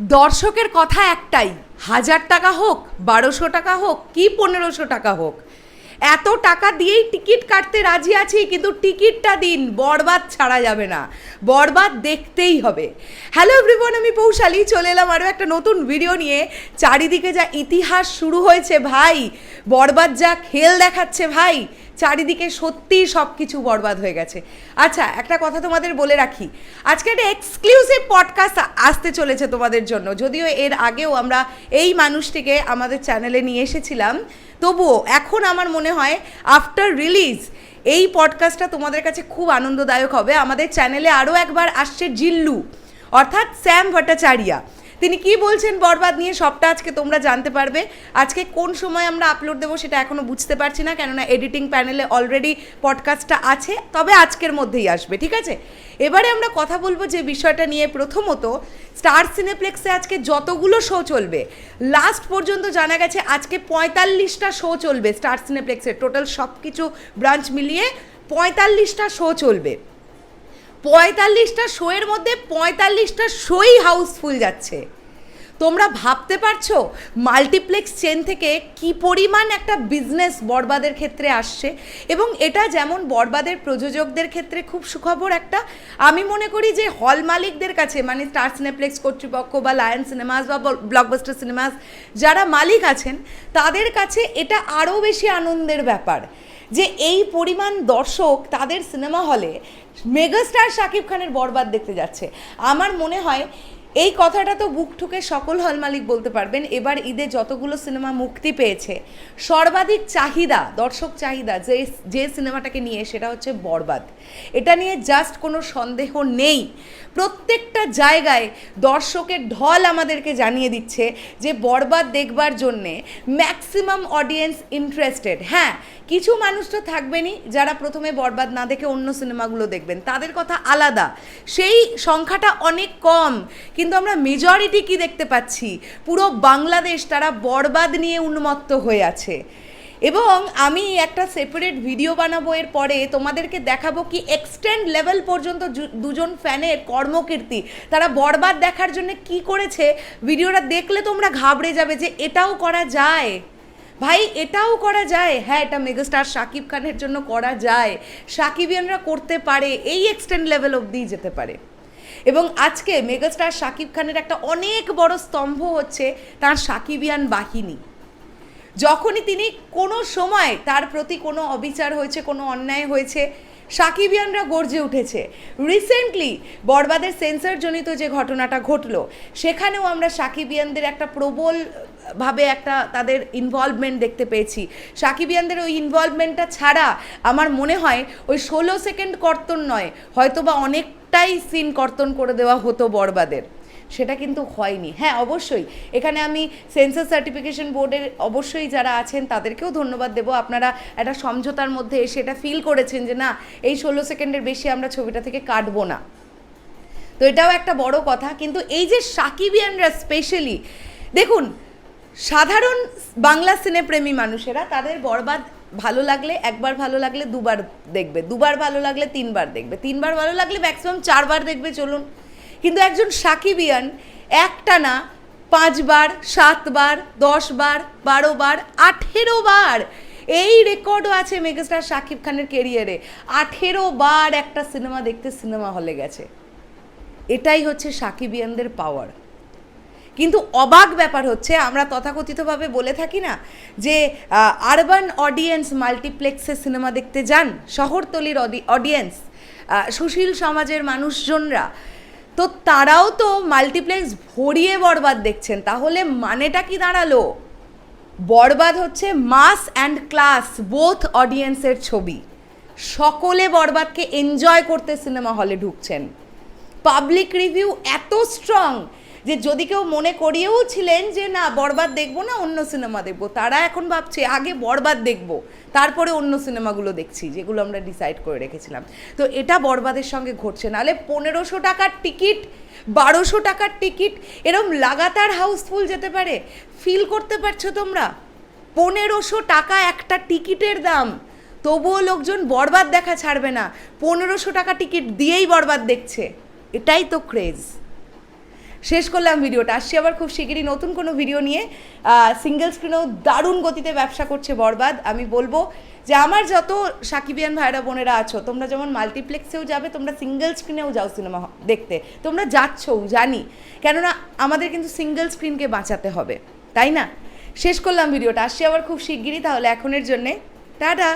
দর্শকের কথা একটাই, হাজার টাকা হোক, বারোশো টাকা হোক, কি পনেরোশো টাকা হোক। এত টাকা দিয়েই টিকিট কাটতে রাজি আছি, কিন্তু টিকিটটা দিন, বরবাদ ছাড়া যাবে না। বরবাদ দেখতেই হবে। হ্যালো এভরিওয়ান আমি পৌশালী, চলে এলাম আরও একটা নতুন ভিডিও নিয়ে। চারিদিকে যা ইতিহাস শুরু হয়েছে ভাই, বরবাদ যা খেল দেখাচ্ছে ভাই চারিদিকে সত্যিই সব কিছু বরবাদ হয়ে গেছে। আচ্ছা একটা কথা তোমাদের বলে রাখি। আজকে একটা এক্সক্লুসিভ পডকাস্ট আসতে চলেছে তোমাদের জন্য। যদিও এর আগেও আমরা এই মানুষটিকে আমাদের চ্যানেলে নিয়ে এসেছিলাম। তবুও এখন আমার মনে হয় আফটার রিলিজ এই পডকাস্টটা তোমাদের কাছে খুব আনন্দদায়ক হবে। আমাদের চ্যানেলে আরও একবার আসছে জিল্লু, অর্থাৎ স্যাম ভট্টাচার্যা। তিনি কি বলছেন বরবাদ নিয়ে সবটা আজকে তোমরা জানতে পারবে। আজকে কোন সময় আমরা আপলোড দেবো সেটা এখনও বুঝতে পারছি না, কেননা এডিটিং প্যানেলে অলরেডি পডকাস্টটা আছে, তবে আজকের মধ্যেই আসবে, ঠিক আছে? এবারে আমরা কথা বলব যে বিষয়টা নিয়ে প্রথমত স্টার সিনেপ্লেক্সে আজকে যতগুলো শো চলবে লাস্ট পর্যন্ত জানা গেছে আজকে পঁয়তাল্লিশটা শো চলবে স্টার সিনেপ্লেক্সের টোটাল সব কিছু ব্রাঞ্চ মিলিয়ে পঁয়তাল্লিশটা শো চলবে। পঁয়তাল্লিশটা শোয়ের মধ্যে পঁয়তাল্লিশটা শোই হাউসফুল যাচ্ছে। তোমরা ভাবতে পারছ মাল্টিপ্লেক্স চেন থেকে কি পরিমাণ একটা বিজনেস বরবাদের ক্ষেত্রে আসছে এবং এটা যেমন বরবাদের প্রযোজকদের ক্ষেত্রে খুব সুখবর একটা। আমি মনে করি যে হল মালিকদের কাছে মানে স্টার সিনেপ্লেক্স, কর্তৃপক্ষ বা লায়ন সিনেমাস বা ব্লকবাস্টার সিনেমাস, যারা মালিক আছেন, তাদের কাছে এটা আরও বেশি আনন্দের ব্যাপার। যে এই পরিমাণ দর্শক তাদের সিনেমা হলে মেগাস্টার শাকিব খানের বরবাদ দেখতে যাচ্ছে। আমার মনে হয় এই কথাটা তো বুক ঠুকে সকল হল মালিক বলতে পারবেন, এবার ঈদে যতগুলো সিনেমা মুক্তি পেয়েছে, সর্বাধিক চাহিদা, দর্শক চাহিদা যে যে সিনেমাটাকে নিয়ে, সেটা হচ্ছে বরবাদ। এটা নিয়ে জাস্ট কোনো সন্দেহ নেই। প্রত্যেকটা জায়গায় দর্শকের ঢল আমাদেরকে জানিয়ে দিচ্ছে যে বরবাদ দেখবার জন্যে ম্যাক্সিমাম অডিয়েন্স ইন্টারেস্টেড হ্যাঁ কিছু মানুষ তো থাকবেনই যারা প্রথমে বরবাদ না দেখে অন্য সিনেমাগুলো দেখবেন। তাদের কথা আলাদা। সেই সংখ্যাটা অনেক কম। কিন্তু আমরা মেজরিটি কি দেখতে পাচ্ছি? পুরো বাংলাদেশ তারা বরবাদ নিয়ে উন্মত্ত হয়ে আছে। এবং আমি একটা সেপারেট ভিডিও বানাবো এর পরে তোমাদেরকে দেখাবো কি এক্সটেন্ড লেভেল পর্যন্ত দুজন ফ্যানের কর্মকীর্তি। তারা বরবাদ দেখার জন্য কি করেছে? ভিডিওটা দেখলে তোমরা ঘাবড়ে যাবে যে এটাও করা যায়। ভাই, এটাও করা যায়। হ্যাঁ এটা মেগাস্টার শাকিব খানের জন্য করা যায়। সাকিবিয়ানরা করতে পারে। এই এক্সটেন্ড লেভেল অবধি যেতে পারে। এবং আজকে মেগাস্টার শাকিব খানের একটা অনেক বড় স্তম্ভ হচ্ছে তার সাকিবিয়ান বাহিনী। যখনই তিনি কোনো সময় তার প্রতি কোনো অবিচার হয়েছে, কোনো অন্যায় হয়েছে, সাকিবিয়ানরা গর্জে উঠেছে। রিসেন্টলি বরবাদের সেন্সারজনিত যে ঘটনাটা ঘটলো, সেখানেও আমরা সাকিবিয়ানদের একটা প্রবল ভাবে একটা তাদের ইনভলভমেন্ট দেখতে পেয়েছি। সাকিবিয়ানদের ওই ইনভলভমেন্টটা ছাড়া আমার মনে হয় ওই ষোলো সেকেন্ড কর্তন নয়, হয়তোবা অনেকটাই সিন কর্তন করে দেওয়া হতো বরবাদের। সেটা কিন্তু হয়নি। হ্যাঁ অবশ্যই। এখানে আমি সেন্সার সার্টিফিকেশন বোর্ডের অবশ্যই যারা আছেন, তাদেরকেও ধন্যবাদ দেবো। আপনারা একটা সমঝোতার মধ্যে এসে এটা ফিল করেছেন যে না, এই ষোলো সেকেন্ডের বেশি আমরা ছবিটা থেকে কাটবো না। তো এটাও একটা বড় কথা। কিন্তু এই যে সাকিবিয়ানরা স্পেশালি দেখুন, সাধারণ বাংলা সিনেপ্রেমী মানুষেরা, তাদের বরবাদ ভালো লাগলে একবার ভালো লাগলে দুবার দেখবে, দুবার ভালো লাগলে তিনবার দেখবে, তিনবার ভালো লাগলে ম্যাক্সিমাম চারবার দেখবে, চলুন। কিন্তু একজন সাকিবিয়ান একটা না পাঁচবার, সাতবার, দশবার বারো বার আঠেরো বার এই রেকর্ডও আছে মেগাস্টার শাকিব খানের কেরিয়ারে আঠেরো বার একটা সিনেমা দেখতে সিনেমা হলে গেছে। এটাই হচ্ছে সাকিবিয়ানদের পাওয়ার কিন্তু অবাক ব্যাপার হচ্ছে, আমরা তথাকথিতভাবে বলে থাকি না যে আরবান অডিয়েন্স মাল্টিপ্লেক্সে সিনেমা দেখতে যান, শহরতলির অডিয়েন্স সুশীল সমাজের মানুষজনরা। তো তারাও তো মাল্টিপ্লেক্স ভরিয়ে বরবাদ দেখছেন, তাহলে মানেটা কি দাঁড়াল? বরবাদ হচ্ছে মাস অ্যান্ড ক্লাস বোথ অডিয়েন্সের ছবি। সকলে বরবাদকে এনজয় করতে সিনেমা হলে ঢুকছেন। পাবলিক রিভিউ এত স্ট্রং যে যদি কেউ মনে করিয়েও ছিলেন যে না, বরবাদ দেখব না, অন্য সিনেমা দেখব। তারা এখন ভাবছে, আগে বরবাদ দেখব, তারপরে অন্য সিনেমাগুলো দেখছি, যেগুলো আমরা ডিসাইড করে রেখেছিলাম। তো এটা বরবাদের সঙ্গে ঘটছে। নাহলে পনেরোশো টাকার টিকিট বারোশো টাকার টিকিট এরম লাগাতার হাউসফুল যেতে পারে। ফিল করতে পারছ তোমরা? পনেরোশো টাকা একটা টিকিটের দাম। তবুও লোকজন বরবাদ দেখা ছাড়বে না। পনেরোশো টাকা টিকিট দিয়েই বরবাদ দেখছে। এটাই তো ক্রেজ শেষ করলাম ভিডিওটা। আসছি আবার খুব শিগগিরই নতুন কোনো ভিডিও নিয়ে। সিঙ্গেল স্ক্রিনেও দারুণ গতিতে ব্যবসা করছে বরবাদ। আমি বলব যে আমার যত সাকিবিয়ান ভাইরা বোনেরা আছো, তোমরা যেমন মাল্টিপ্লেক্সেও যাবে, তোমরা সিঙ্গেল স্ক্রিনেও যাও সিনেমা দেখতে। তোমরা যাচ্ছও জানি। কেননা আমাদের কিন্তু সিঙ্গেল স্ক্রিনকে বাঁচাতে হবে। তাই না? শেষ করলাম ভিডিওটা। আসছি আবার খুব শিগগিরই, তাহলে এখনের জন্যে। টাটা!